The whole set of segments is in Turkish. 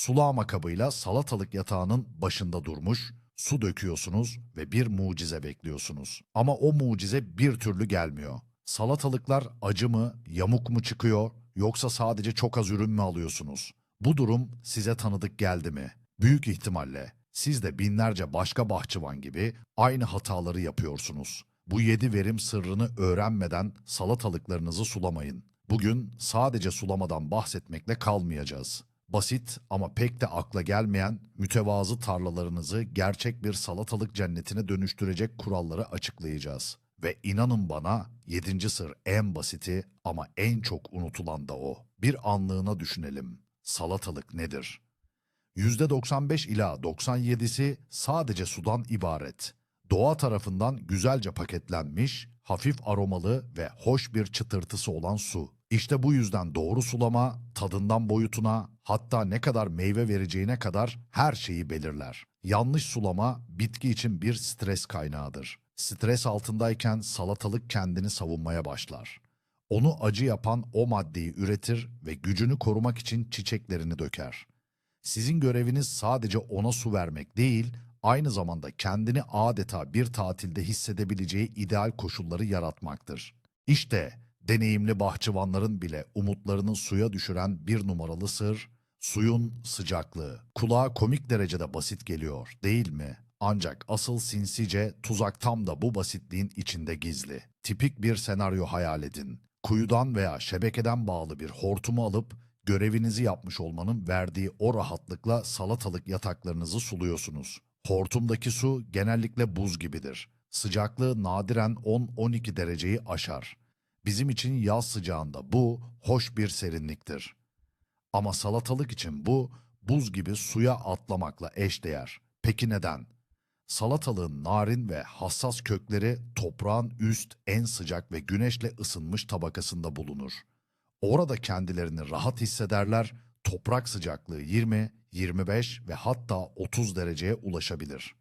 Sulama kabıyla salatalık yatağının başında durmuş, su döküyorsunuz ve bir mucize bekliyorsunuz. Ama o mucize bir türlü gelmiyor. Salatalıklar acı mı, yamuk mu çıkıyor yoksa sadece çok az ürün mü alıyorsunuz? Bu durum size tanıdık geldi mi? Büyük ihtimalle siz de binlerce başka bahçıvan gibi aynı hataları yapıyorsunuz. Bu yedi verim sırrını öğrenmeden salatalıklarınızı sulamayın. Bugün sadece sulamadan bahsetmekle kalmayacağız. Basit ama pek de akla gelmeyen mütevazı tarlalarınızı gerçek bir salatalık cennetine dönüştürecek kuralları açıklayacağız. Ve inanın bana yedinci sır en basiti ama en çok unutulan da o. Bir anlığına düşünelim. Salatalık nedir? %95 ila 97'si sadece sudan ibaret. Doğa tarafından güzelce paketlenmiş, hafif aromalı ve hoş bir çıtırtısı olan su. İşte bu yüzden doğru sulama, tadından boyutuna, hatta ne kadar meyve vereceğine kadar her şeyi belirler. Yanlış sulama bitki için bir stres kaynağıdır. Stres altındayken salatalık kendini savunmaya başlar. Onu acı yapan o maddeyi üretir ve gücünü korumak için çiçeklerini döker. Sizin göreviniz sadece ona su vermek değil, aynı zamanda kendini adeta bir tatilde hissedebileceği ideal koşulları yaratmaktır. İşte deneyimli bahçıvanların bile umutlarını suya düşüren bir numaralı sır, suyun sıcaklığı. Kulağa komik derecede basit geliyor, değil mi? Ancak asıl sinsice tuzak tam da bu basitliğin içinde gizli. Tipik bir senaryo hayal edin. Kuyudan veya şebekeden bağlı bir hortumu alıp görevinizi yapmış olmanın verdiği o rahatlıkla salatalık yataklarınızı suluyorsunuz. Hortumdaki su genellikle buz gibidir. Sıcaklığı nadiren 10-12 dereceyi aşar. Bizim için yaz sıcağında bu hoş bir serinliktir. Ama salatalık için bu buz gibi suya atlamakla eşdeğer. Peki neden? Salatalığın narin ve hassas kökleri toprağın üst, en sıcak ve güneşle ısınmış tabakasında bulunur. Orada kendilerini rahat hissederler, toprak sıcaklığı 20, 25 ve hatta 30 dereceye ulaşabilir.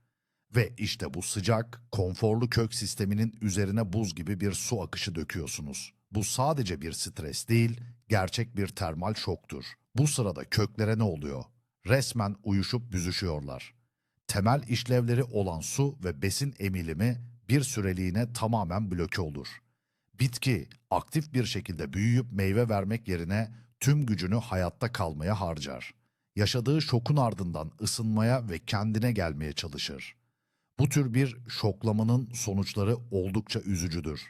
Ve işte bu sıcak, konforlu kök sisteminin üzerine buz gibi bir su akışı döküyorsunuz. Bu sadece bir stres değil, gerçek bir termal şoktur. Bu sırada köklere ne oluyor? Resmen uyuşup büzüşüyorlar. Temel işlevleri olan su ve besin emilimi bir süreliğine tamamen bloke olur. Bitki aktif bir şekilde büyüyüp meyve vermek yerine tüm gücünü hayatta kalmaya harcar. Yaşadığı şokun ardından ısınmaya ve kendine gelmeye çalışır. Bu tür bir şoklamanın sonuçları oldukça üzücüdür.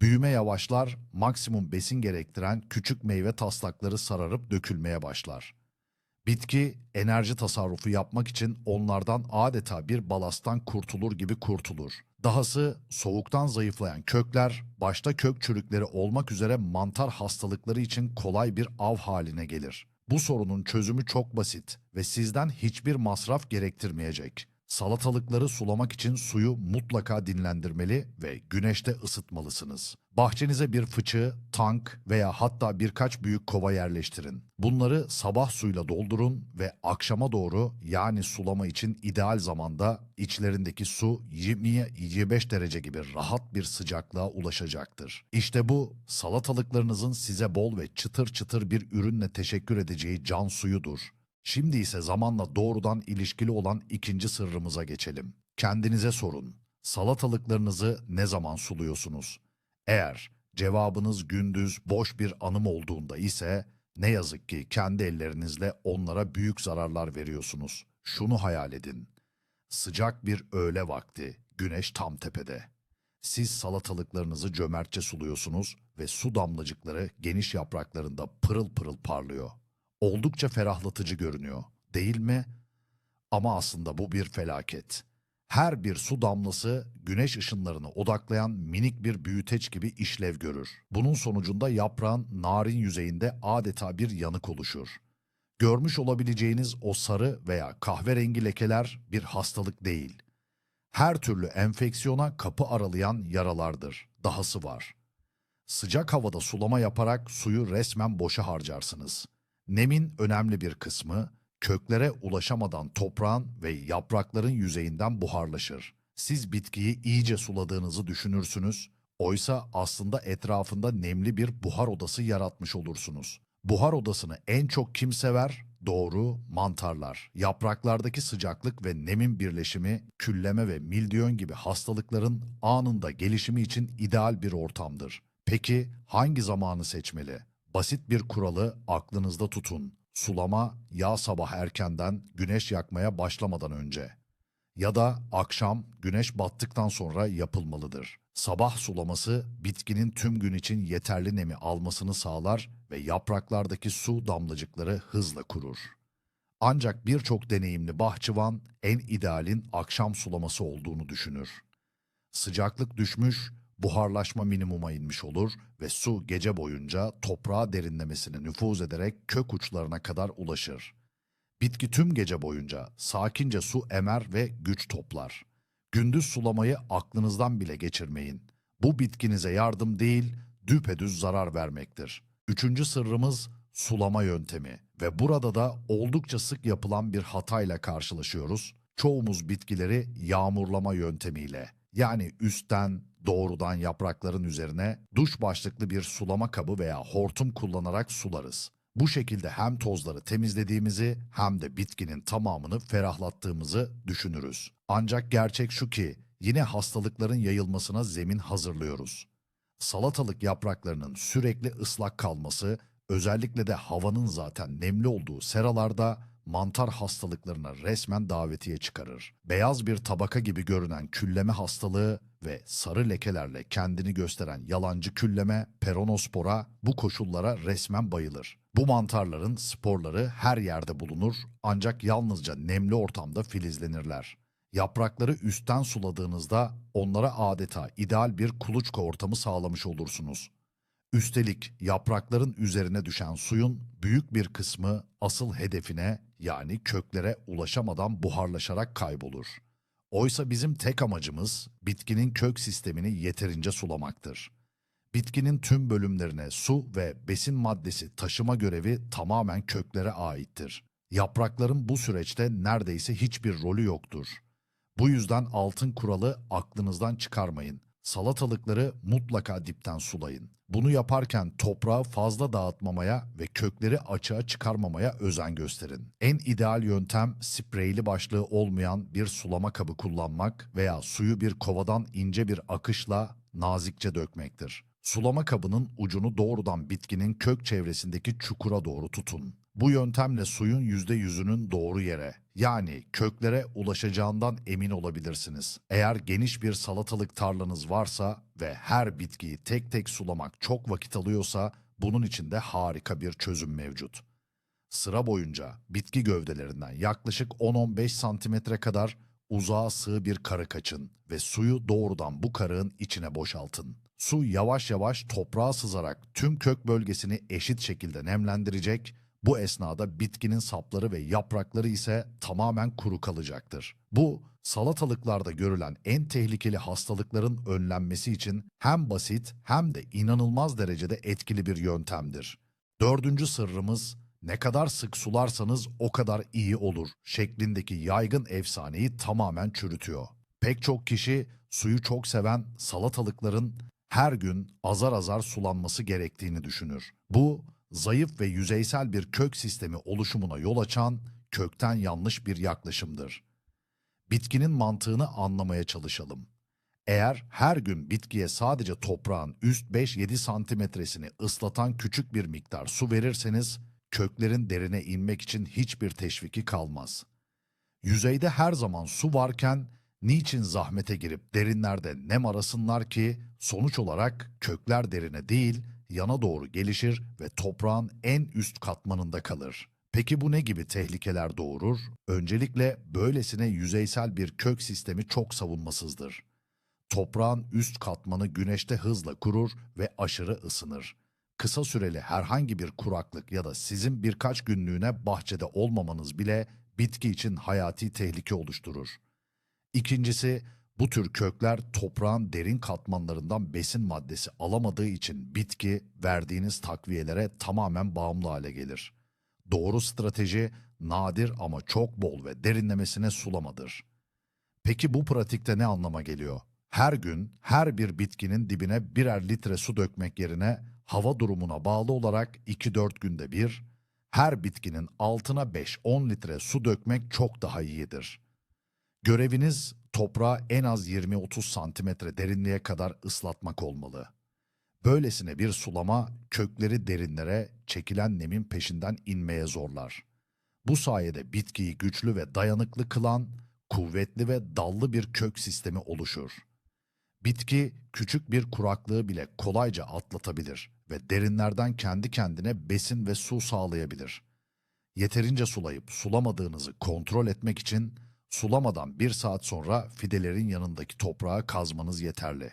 Büyüme yavaşlar, maksimum besin gerektiren küçük meyve taslakları sararıp dökülmeye başlar. Bitki enerji tasarrufu yapmak için onlardan adeta bir balastan kurtulur gibi kurtulur. Dahası soğuktan zayıflayan kökler başta kök çürükleri olmak üzere mantar hastalıkları için kolay bir av haline gelir. Bu sorunun çözümü çok basit ve sizden hiçbir masraf gerektirmeyecek. Salatalıkları sulamak için suyu mutlaka dinlendirmeli ve güneşte ısıtmalısınız. Bahçenize bir fıçı, tank veya hatta birkaç büyük kova yerleştirin. Bunları sabah suyla doldurun ve akşama doğru yani sulama için ideal zamanda içlerindeki su 20-25 derece gibi rahat bir sıcaklığa ulaşacaktır. İşte bu salatalıklarınızın size bol ve çıtır çıtır bir ürünle teşekkür edeceği can suyudur. Şimdi ise zamanla doğrudan ilişkili olan ikinci sırrımıza geçelim. Kendinize sorun. Salatalıklarınızı ne zaman suluyorsunuz? Eğer cevabınız gündüz boş bir anım olduğunda ise ne yazık ki kendi ellerinizle onlara büyük zararlar veriyorsunuz. Şunu hayal edin. Sıcak bir öğle vakti, güneş tam tepede. Siz salatalıklarınızı cömertçe suluyorsunuz ve su damlacıkları geniş yapraklarında pırıl pırıl parlıyor. Oldukça ferahlatıcı görünüyor, değil mi? Ama aslında bu bir felaket. Her bir su damlası güneş ışınlarını odaklayan minik bir büyüteç gibi işlev görür. Bunun sonucunda yaprağın narin yüzeyinde adeta bir yanık oluşur. Görmüş olabileceğiniz o sarı veya kahverengi lekeler bir hastalık değil. Her türlü enfeksiyona kapı aralayan yaralardır. Dahası var. Sıcak havada sulama yaparak suyu resmen boşa harcarsınız. Nemin önemli bir kısmı köklere ulaşamadan toprağın ve yaprakların yüzeyinden buharlaşır. Siz bitkiyi iyice suladığınızı düşünürsünüz, oysa aslında etrafında nemli bir buhar odası yaratmış olursunuz. Buhar odasını en çok kim sever? Doğru, mantarlar. Yapraklardaki sıcaklık ve nemin birleşimi, külleme ve mildiyon gibi hastalıkların anında gelişimi için ideal bir ortamdır. Peki hangi zamanı seçmeli? Basit bir kuralı aklınızda tutun. Sulama ya sabah erkenden güneş yakmaya başlamadan önce ya da akşam güneş battıktan sonra yapılmalıdır. Sabah sulaması bitkinin tüm gün için yeterli nemi almasını sağlar ve yapraklardaki su damlacıkları hızla kurur. Ancak birçok deneyimli bahçıvan en idealin akşam sulaması olduğunu düşünür. Sıcaklık düşmüş, buharlaşma minimuma inmiş olur ve su gece boyunca toprağa derinlemesine nüfuz ederek kök uçlarına kadar ulaşır. Bitki tüm gece boyunca sakince su emer ve güç toplar. Gündüz sulamayı aklınızdan bile geçirmeyin. Bu bitkinize yardım değil, düpedüz zarar vermektir. Üçüncü sırrımız sulama yöntemi ve burada da oldukça sık yapılan bir hatayla karşılaşıyoruz. Çoğumuz bitkileri yağmurlama yöntemiyle yani üstten doğrudan yaprakların üzerine duş başlıklı bir sulama kabı veya hortum kullanarak sularız. Bu şekilde hem tozları temizlediğimizi hem de bitkinin tamamını ferahlattığımızı düşünürüz. Ancak gerçek şu ki yine hastalıkların yayılmasına zemin hazırlıyoruz. Salatalık yapraklarının sürekli ıslak kalması, özellikle de havanın zaten nemli olduğu seralarda mantar hastalıklarına resmen davetiye çıkarır. Beyaz bir tabaka gibi görünen külleme hastalığı ve sarı lekelerle kendini gösteren yalancı külleme peronospora bu koşullara resmen bayılır. Bu mantarların sporları her yerde bulunur ancak yalnızca nemli ortamda filizlenirler. Yaprakları üstten suladığınızda onlara adeta ideal bir kuluçka ortamı sağlamış olursunuz. Üstelik yaprakların üzerine düşen suyun büyük bir kısmı asıl hedefine yani köklere ulaşamadan buharlaşarak kaybolur. Oysa bizim tek amacımız bitkinin kök sistemini yeterince sulamaktır. Bitkinin tüm bölümlerine su ve besin maddesi taşıma görevi tamamen köklere aittir. Yaprakların bu süreçte neredeyse hiçbir rolü yoktur. Bu yüzden altın kuralı aklınızdan çıkarmayın. Salatalıkları mutlaka dipten sulayın. Bunu yaparken toprağı fazla dağıtmamaya ve kökleri açığa çıkarmamaya özen gösterin. En ideal yöntem spreyli başlığı olmayan bir sulama kabı kullanmak veya suyu bir kovadan ince bir akışla nazikçe dökmektir. Sulama kabının ucunu doğrudan bitkinin kök çevresindeki çukura doğru tutun. Bu yöntemle suyun %100'ünün doğru yere yani köklere ulaşacağından emin olabilirsiniz. Eğer geniş bir salatalık tarlanız varsa ve her bitkiyi tek tek sulamak çok vakit alıyorsa bunun için de harika bir çözüm mevcut. Sıra boyunca bitki gövdelerinden yaklaşık 10-15 santimetre kadar uzağa sığ bir karık açın ve suyu doğrudan bu karığın içine boşaltın. Su yavaş yavaş toprağa sızarak tüm kök bölgesini eşit şekilde nemlendirecek, bu esnada bitkinin sapları ve yaprakları ise tamamen kuru kalacaktır. Bu salatalıklarda görülen en tehlikeli hastalıkların önlenmesi için hem basit hem de inanılmaz derecede etkili bir yöntemdir. Dördüncü sırrımız ne kadar sık sularsanız o kadar iyi olur şeklindeki yaygın efsaneyi tamamen çürütüyor. Pek çok kişi suyu çok seven salatalıkların her gün azar azar sulanması gerektiğini düşünür. Bu zayıf ve yüzeysel bir kök sistemi oluşumuna yol açan kökten yanlış bir yaklaşımdır. Bitkinin mantığını anlamaya çalışalım. Eğer her gün bitkiye sadece toprağın üst 5-7 santimetresini ıslatan küçük bir miktar su verirseniz, köklerin derine inmek için hiçbir teşviki kalmaz. Yüzeyde her zaman su varken niçin zahmete girip derinlerde nem arasınlar ki sonuç olarak kökler derine değil yana doğru gelişir ve toprağın en üst katmanında kalır. Peki bu ne gibi tehlikeler doğurur? Öncelikle böylesine yüzeysel bir kök sistemi çok savunmasızdır. Toprağın üst katmanı güneşte hızla kurur ve aşırı ısınır. Kısa süreli herhangi bir kuraklık ya da sizin birkaç günlüğüne bahçede olmamanız bile bitki için hayati tehlike oluşturur. İkincisi, bu tür kökler toprağın derin katmanlarından besin maddesi alamadığı için bitki verdiğiniz takviyelere tamamen bağımlı hale gelir. Doğru strateji nadir ama çok bol ve derinlemesine sulamadır. Peki bu pratikte ne anlama geliyor? Her gün her bir bitkinin dibine birer litre su dökmek yerine hava durumuna bağlı olarak 2-4 günde bir, her bitkinin altına 5-10 litre su dökmek çok daha iyidir. Göreviniz toprağı en az 20-30 santimetre derinliğe kadar ıslatmak olmalı. Böylesine bir sulama kökleri derinlere çekilen nemin peşinden inmeye zorlar. Bu sayede bitkiyi güçlü ve dayanıklı kılan kuvvetli ve dallı bir kök sistemi oluşur. Bitki küçük bir kuraklığı bile kolayca atlatabilir ve derinlerden kendi kendine besin ve su sağlayabilir. Yeterince sulayıp sulamadığınızı kontrol etmek için sulamadan bir saat sonra fidelerin yanındaki toprağı kazmanız yeterli.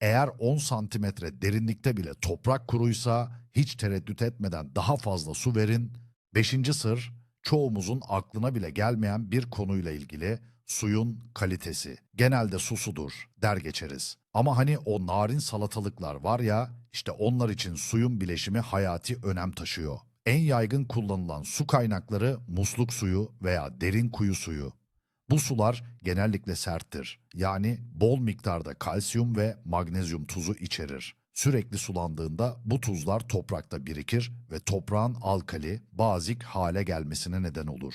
Eğer 10 santimetre derinlikte bile toprak kuruysa hiç tereddüt etmeden daha fazla su verin. Beşinci sır, çoğumuzun aklına bile gelmeyen bir konuyla ilgili suyun kalitesi. Genelde su sudur der geçeriz. Ama hani o narin salatalıklar var ya, işte onlar için suyun bileşimi hayati önem taşıyor. En yaygın kullanılan su kaynakları musluk suyu veya derin kuyu suyu. Bu sular genellikle serttir. Yani bol miktarda kalsiyum ve magnezyum tuzu içerir. Sürekli sulandığında bu tuzlar toprakta birikir ve toprağın alkali, bazik hale gelmesine neden olur.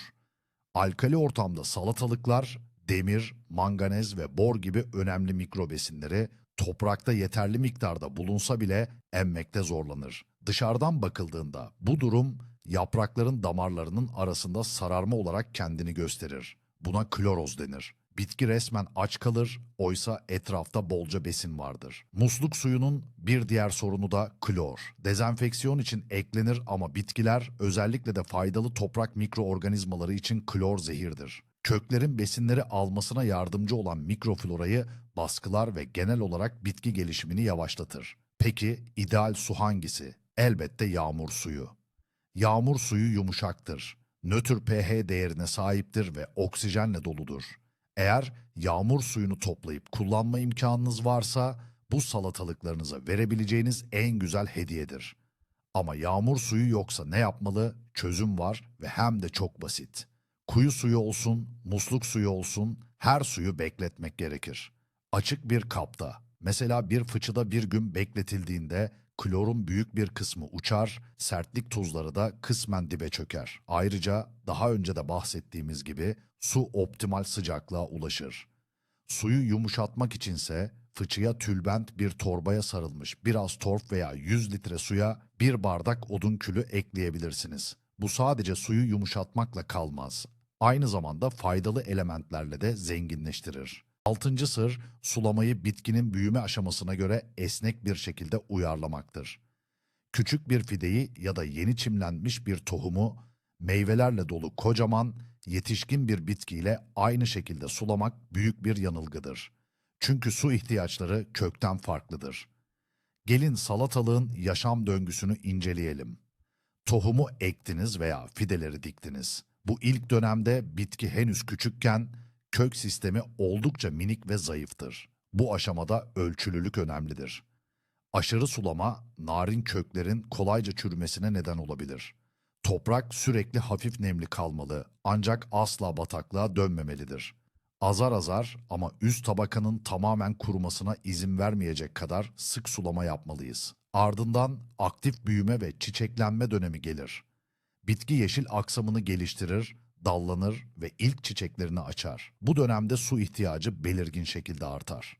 Alkali ortamda salatalıklar demir, manganez ve bor gibi önemli mikrobesinleri toprakta yeterli miktarda bulunsa bile emmekte zorlanır. Dışarıdan bakıldığında bu durum yaprakların damarlarının arasında sararma olarak kendini gösterir. Buna kloroz denir. Bitki resmen aç kalır, oysa etrafta bolca besin vardır. Musluk suyunun bir diğer sorunu da klor. Dezenfeksiyon için eklenir ama bitkiler, özellikle de faydalı toprak mikroorganizmaları için klor zehirdir. Köklerin besinleri almasına yardımcı olan mikroflorayı baskılar ve genel olarak bitki gelişimini yavaşlatır. Peki ideal su hangisi? Elbette yağmur suyu. Yağmur suyu yumuşaktır. Nötr pH değerine sahiptir ve oksijenle doludur. Eğer yağmur suyunu toplayıp kullanma imkanınız varsa bu salatalıklarınıza verebileceğiniz en güzel hediyedir. Ama yağmur suyu yoksa ne yapmalı? Çözüm var ve hem de çok basit. Kuyu suyu olsun, musluk suyu olsun, her suyu bekletmek gerekir. Açık bir kapta, mesela bir fıçıda bir gün bekletildiğinde klorun büyük bir kısmı uçar, sertlik tuzları da kısmen dibe çöker. Ayrıca daha önce de bahsettiğimiz gibi su optimal sıcaklığa ulaşır. Suyu yumuşatmak içinse fıçıya tülbent bir torbaya sarılmış biraz torf veya 100 litre suya bir bardak odun külü ekleyebilirsiniz. Bu sadece suyu yumuşatmakla kalmaz. Aynı zamanda faydalı elementlerle de zenginleştirir. Altıncı sır, sulamayı bitkinin büyüme aşamasına göre esnek bir şekilde uyarlamaktır. Küçük bir fideyi ya da yeni çimlenmiş bir tohumu meyvelerle dolu kocaman, yetişkin bir bitkiyle aynı şekilde sulamak büyük bir yanılgıdır. Çünkü su ihtiyaçları kökten farklıdır. Gelin salatalığın yaşam döngüsünü inceleyelim. Tohumu ektiniz veya fideleri diktiniz. Bu ilk dönemde bitki henüz küçükken kök sistemi oldukça minik ve zayıftır. Bu aşamada ölçülülük önemlidir. Aşırı sulama narin köklerin kolayca çürümesine neden olabilir. Toprak sürekli hafif nemli kalmalı ancak asla bataklığa dönmemelidir. Azar azar ama üst tabakanın tamamen kurumasına izin vermeyecek kadar sık sulama yapmalıyız. Ardından aktif büyüme ve çiçeklenme dönemi gelir. Bitki yeşil aksamını geliştirir, dallanır ve ilk çiçeklerini açar. Bu dönemde su ihtiyacı belirgin şekilde artar.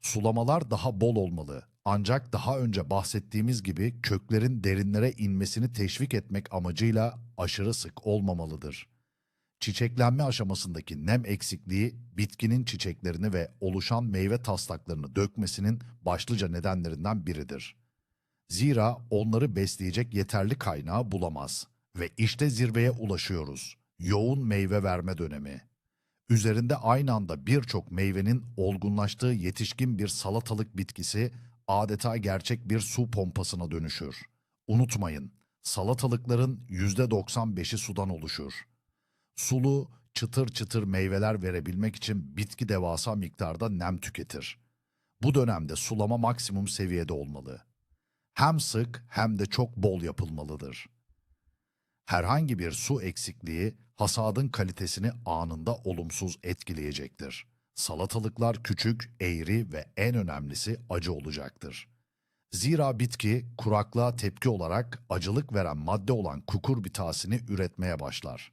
Sulamalar daha bol olmalı. Ancak daha önce bahsettiğimiz gibi köklerin derinlere inmesini teşvik etmek amacıyla aşırı sık olmamalıdır. Çiçeklenme aşamasındaki nem eksikliği bitkinin çiçeklerini ve oluşan meyve taslaklarını dökmesinin başlıca nedenlerinden biridir. Zira onları besleyecek yeterli kaynağı bulamaz ve işte zirveye ulaşıyoruz. Yoğun meyve verme dönemi. Üzerinde aynı anda birçok meyvenin olgunlaştığı yetişkin bir salatalık bitkisi adeta gerçek bir su pompasına dönüşür. Unutmayın, salatalıkların %95'i sudan oluşur. Sulu, çıtır çıtır meyveler verebilmek için bitki devasa miktarda nem tüketir. Bu dönemde sulama maksimum seviyede olmalı. Hem sık hem de çok bol yapılmalıdır. Herhangi bir su eksikliği hasadın kalitesini anında olumsuz etkileyecektir. Salatalıklar küçük, eğri ve en önemlisi acı olacaktır. Zira bitki kuraklığa tepki olarak acılık veren madde olan kukurbitasini üretmeye başlar.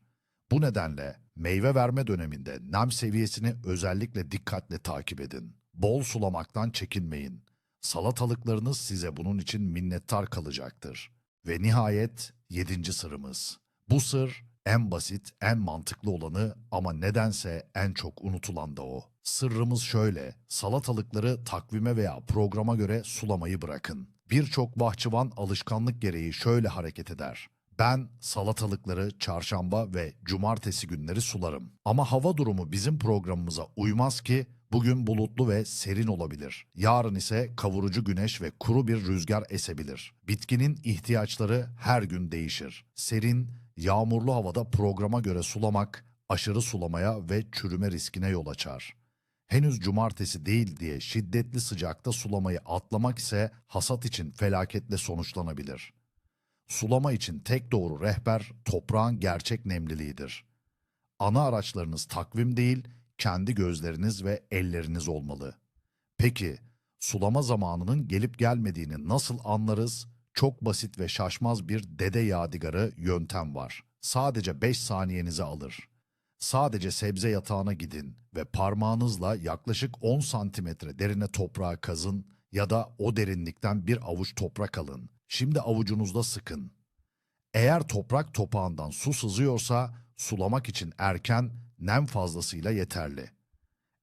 Bu nedenle meyve verme döneminde nem seviyesini özellikle dikkatle takip edin. Bol sulamaktan çekinmeyin. Salatalıklarınız size bunun için minnettar kalacaktır. Ve nihayet yedinci sırrımız. Bu sır en basit, en mantıklı olanı ama nedense en çok unutulan da o. Sırrımız şöyle, salatalıkları takvime veya programa göre sulamayı bırakın. Birçok bahçıvan alışkanlık gereği şöyle hareket eder. Ben salatalıkları çarşamba ve cumartesi günleri sularım. Ama hava durumu bizim programımıza uymaz ki bugün bulutlu ve serin olabilir. Yarın ise kavurucu güneş ve kuru bir rüzgar esebilir. Bitkinin ihtiyaçları her gün değişir. Serin, yağmurlu havada programa göre sulamak aşırı sulamaya ve çürüme riskine yol açar. Henüz cumartesi değil diye şiddetli sıcakta sulamayı atlamak ise hasat için felaketle sonuçlanabilir. Sulama için tek doğru rehber toprağın gerçek nemliliğidir. Ana araçlarınız takvim değil, kendi gözleriniz ve elleriniz olmalı. Peki, sulama zamanının gelip gelmediğini nasıl anlarız? Çok basit ve şaşmaz bir dede yadigarı yöntem var. Sadece 5 saniyenizi alır. Sadece sebze yatağına gidin ve parmağınızla yaklaşık 10 santimetre derine toprağa kazın ya da o derinlikten bir avuç toprak alın. Şimdi avucunuzda sıkın. Eğer toprak topağından su sızıyorsa sulamak için erken, nem fazlasıyla yeterli.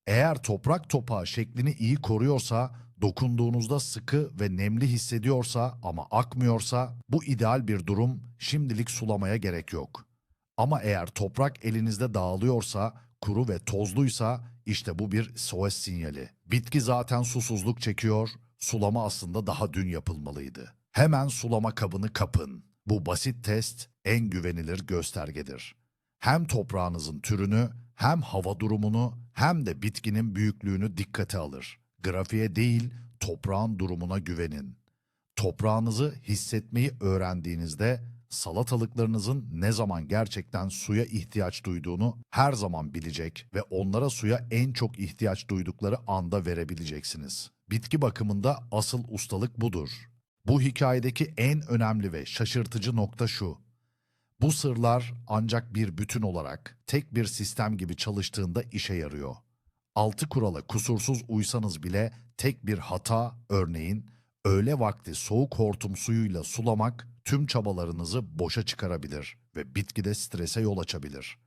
Eğer toprak topağı şeklini iyi koruyorsa, dokunduğunuzda sıkı ve nemli hissediyorsa ama akmıyorsa bu ideal bir durum, şimdilik sulamaya gerek yok. Ama eğer toprak elinizde dağılıyorsa, kuru ve tozluysa işte bu bir SOS sinyali. Bitki zaten susuzluk çekiyor, sulama aslında daha dün yapılmalıydı. Hemen sulama kabını kapın. Bu basit test en güvenilir göstergedir. Hem toprağınızın türünü, hem hava durumunu, hem de bitkinin büyüklüğünü dikkate alır. Grafiğe değil, toprağın durumuna güvenin. Toprağınızı hissetmeyi öğrendiğinizde salatalıklarınızın ne zaman gerçekten suya ihtiyaç duyduğunu her zaman bilecek ve onlara suya en çok ihtiyaç duydukları anda verebileceksiniz. Bitki bakımında asıl ustalık budur. Bu hikayedeki en önemli ve şaşırtıcı nokta şu. Bu sırlar ancak bir bütün olarak tek bir sistem gibi çalıştığında işe yarıyor. Altı kurala kusursuz uysanız bile tek bir hata, örneğin öğle vakti soğuk hortum suyuyla sulamak tüm çabalarınızı boşa çıkarabilir ve bitkide strese yol açabilir.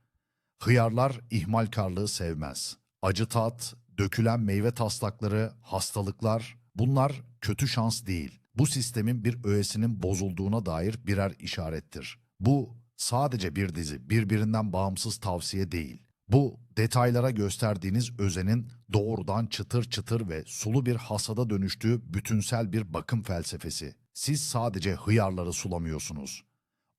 Hıyarlar ihmalkarlığı sevmez. Acı tat, dökülen meyve taslakları, hastalıklar bunlar kötü şans değil. Bu sistemin bir öğesinin bozulduğuna dair birer işarettir. Bu sadece bir dizi birbirinden bağımsız tavsiye değil. Bu detaylara gösterdiğiniz özenin doğrudan çıtır çıtır ve sulu bir hasada dönüştüğü bütünsel bir bakım felsefesi. Siz sadece hıyarları sulamıyorsunuz.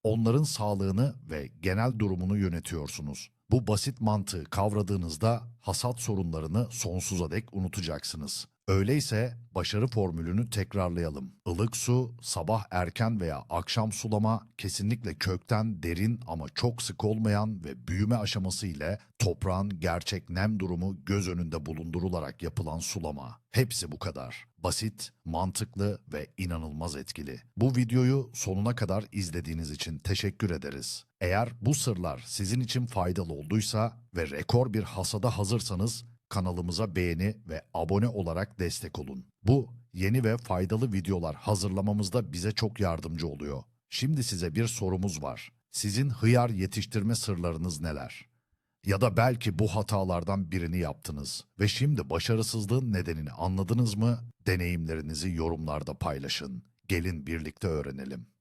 Onların sağlığını ve genel durumunu yönetiyorsunuz. Bu basit mantığı kavradığınızda hasat sorunlarını sonsuza dek unutacaksınız. Öyleyse başarı formülünü tekrarlayalım. Ilık su, sabah erken veya akşam sulama, kesinlikle kökten derin ama çok sık olmayan ve büyüme aşaması ile toprağın gerçek nem durumu göz önünde bulundurularak yapılan sulama. Hepsi bu kadar. Basit, mantıklı ve inanılmaz etkili. Bu videoyu sonuna kadar izlediğiniz için teşekkür ederiz. Eğer bu sırlar sizin için faydalı olduysa ve rekor bir hasada hazırsanız kanalımıza beğeni ve abone olarak destek olun. Bu yeni ve faydalı videolar hazırlamamızda bize çok yardımcı oluyor. Şimdi size bir sorumuz var. Sizin hıyar yetiştirme sırlarınız neler? Ya da belki bu hatalardan birini yaptınız ve şimdi başarısızlığın nedenini anladınız mı? Deneyimlerinizi yorumlarda paylaşın. Gelin birlikte öğrenelim.